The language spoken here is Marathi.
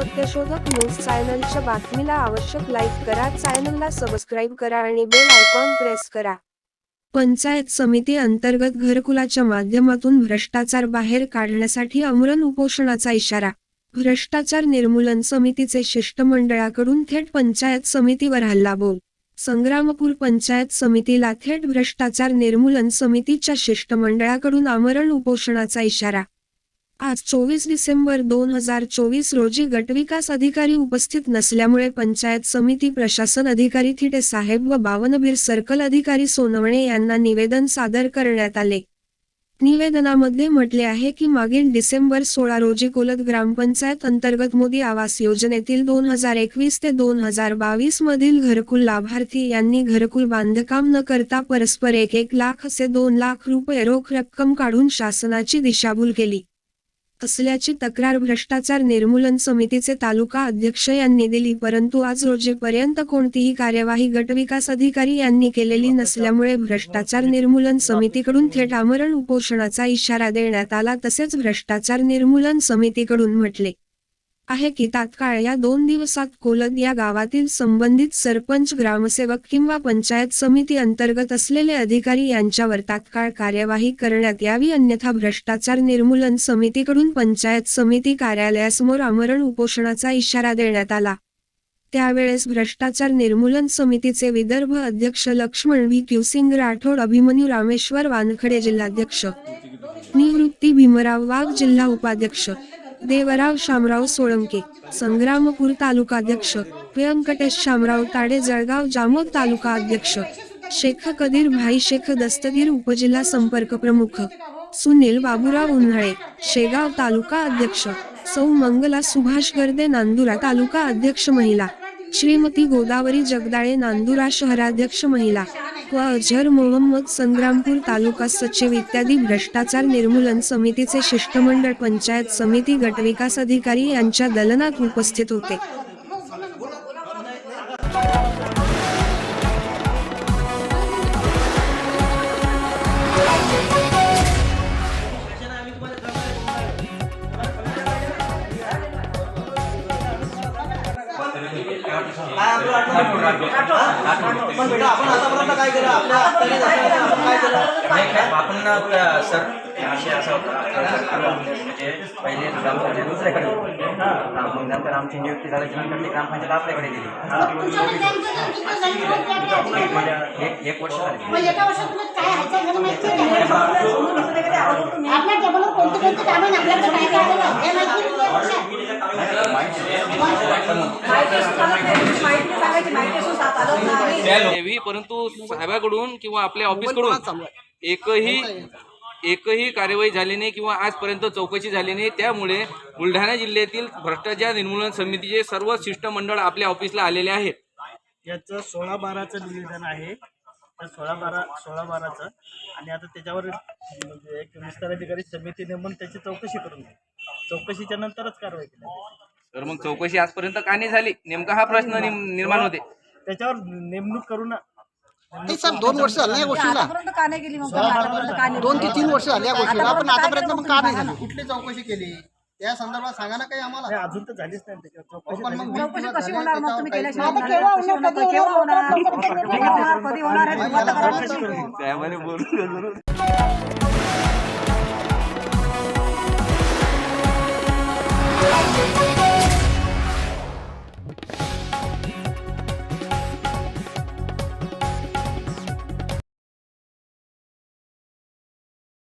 सत्यशोधक न्यूज चॅनलच्या बातमीला आवश्यक लाईक करा. चॅनलला सबस्क्राईब करा आणि बेल आयकॉन प्रेस करा. पंचायत समिती अंतर्गत घरकुलाच्या माध्यमातून भ्रष्टाचार बाहेर काढण्यासाठी आमरण उपोषणाचा इशारा. भ्रष्टाचार निर्मूलन समितीचे शिष्टमंडळाकडून थेट पंचायत समितीवर हल्लाबोल संग्रामपूर पंचायत समितीला थेट भ्रष्टाचार निर्मूलन समितीच्या शिष्टमंडळाकडून आमरण उपोषणाचा इशारा. आज चोवीस डिसेंबर दोन हजार चोवीस रोजी गटविकास अधिकारी उपस्थित नसल्यामुळे पंचायत समिती प्रशासन अधिकारी थिटे साहेब व बावनबीर सर्कल अधिकारी सोनवणे यांना निवेदन सादर करण्यात आले. निवेदनामध्ये म्हटले आहे की मागील डिसेंबर सोळा रोजी कोलत ग्रामपंचायत अंतर्गत मोदी आवास योजनेतील दोन हजार एकवीस ते दोन हजार बावीस मधील घरकुल लाभार्थी यांनी घरकुल बांधकाम न करता परस्पर एक एक लाख असे दोन लाख रुपये रोख रक्कम काढून शासनाची दिशाभूल केली. असल्याची तक्रार भ्रष्टाचार निर्मूलन समितीचे तालुका अध्यक्ष यांनी दिली परंतु आज रोजेपर्यंत कोणतीही कार्यवाही गटविकास अधिकारी यांनी केलेली नसल्यामुळे भ्रष्टाचार निर्मूलन समितीकडून थेट आमरण उपोषणाचा इशारा देण्यात आला तसेच भ्रष्टाचार निर्मूलन समितीकडून म्हटले. आहे की तात्काळ या दोन दिवसात कोलद या गावातील संबंधित सरपंच ग्रामसेवक किंवा पंचायत समिती अंतर्गत असलेले अधिकारी यांच्यावर तात्काळ कार्यवाही करण्यात यावी अन्यथा भ्रष्टाचार निर्मूलन समितीकडून पंचायत समिती कार्यालयासमोर आमरण उपोषणाचा इशारा देण्यात आला. त्यावेळेस भ्रष्टाचार निर्मूलन समितीचे विदर्भ अध्यक्ष लक्ष्मण व्ही. क्युसिंग राठोड अभिमन्यू रामेश्वर वानखडे जिल्हाध्यक्ष. निवृत्ती भीमराव वाघ जिल्हा उपाध्यक्ष. देवराव शामराव सोळंके संग्रामपूर तालुकाध्यक्ष व्यंकटेश शामराव ताडे जळगाव जामोद तालुका अध्यक्ष शेख कदीर भाई शेख दस्तगीर उपजिल्हा संपर्क प्रमुख सुनील बाबूराव उन्हाळे शेगाव तालुका अध्यक्ष सौ मंगला सुभाष गर्दे नांदुरा तालुका अध्यक्ष महिला श्रीमती गोदावरी जगदाळे नांदुरा शहराध्यक्ष महिला व अजहर मोहम्मद संग्रामपूर तालुका सचिव इत्यादी भ्रष्टाचार निर्मूलन समितीचे शिष्टमंडळ पंचायत समिती गटविकास अधिकारी यांच्या दलनात उपस्थित होते. पण बेटा आपण आतापर्यंत काय केलं आपल्या हाताने काय केलं नाही काय आपण सर असे असं म्हणजे पहिले ग्रामपंचायत दुसऱ्याकडे होती. हा, मग नंतर आमची नियुक्ती झाली नंतर ग्रामपंचायत आपल्याकडे दिली एक म्हणजे एक एक वर्ष झाली एका वर्षात काय हालचाल झाली माहिती आपल्या टेबलवर कोणते कोणते काम आहे आणि आपल्याकडे काय काय हे माहिती नाही वर्षात. द्यावी परंतु साहेबाकडून किंवा आपल्या ऑफिसकडून एकही एकही कार्यवाही झाली नाही किंवा आजपर्यंत चौकशी झाली नाही. त्यामुळे बुलढाणा जिल्ह्यातील भ्रष्टाचार निर्मूलन समितीचे सर्व शिष्टमंडळ आपल्या ऑफिसला आलेले आहेत. याचं सोळा बाराचं निवेदन आहे. सोळा बारा सोळा बाराचं. आणि आता त्याच्यावर म्हणजे एक विस्तार अधिकारी समिती नेमून त्याची चौकशी करून चौकशीच्या नंतरच कारवाई केली. तर मग चौकशी आजपर्यंत का नाही झाली नेमका हा प्रश्न निम- निर्माण होते त्याच्यावर नेमणूक करू ना नाही दोन वर्ष झाले या गोष्टीला आतापर्यंत का नाही गेली मग तुम्ही? आतापर्यंत का नाही दोन ते? तीन वर्ष झाली या गोष्टीला पण आतापर्यंत मग का नाही? झाली कुठली चौकशी केली त्या संदर्भात सांगा ना काही आम्हाला नाही, अजून तर झालीच नाही त्याच्यावर चौकशी पण झाली मग नाही. चौकशी दिवस कशी झाले, होणार मग तुम्ही त्याच्यावर केल्याशिवाय काही- आता केव्हा होणार? कशी कधी केव्हा होणार? होणार कधी होणार? कधी होणार? कधी होणार हे नाही, तुम्हाला याला करायचं. चौकशी करू. त्यामध्ये बोलून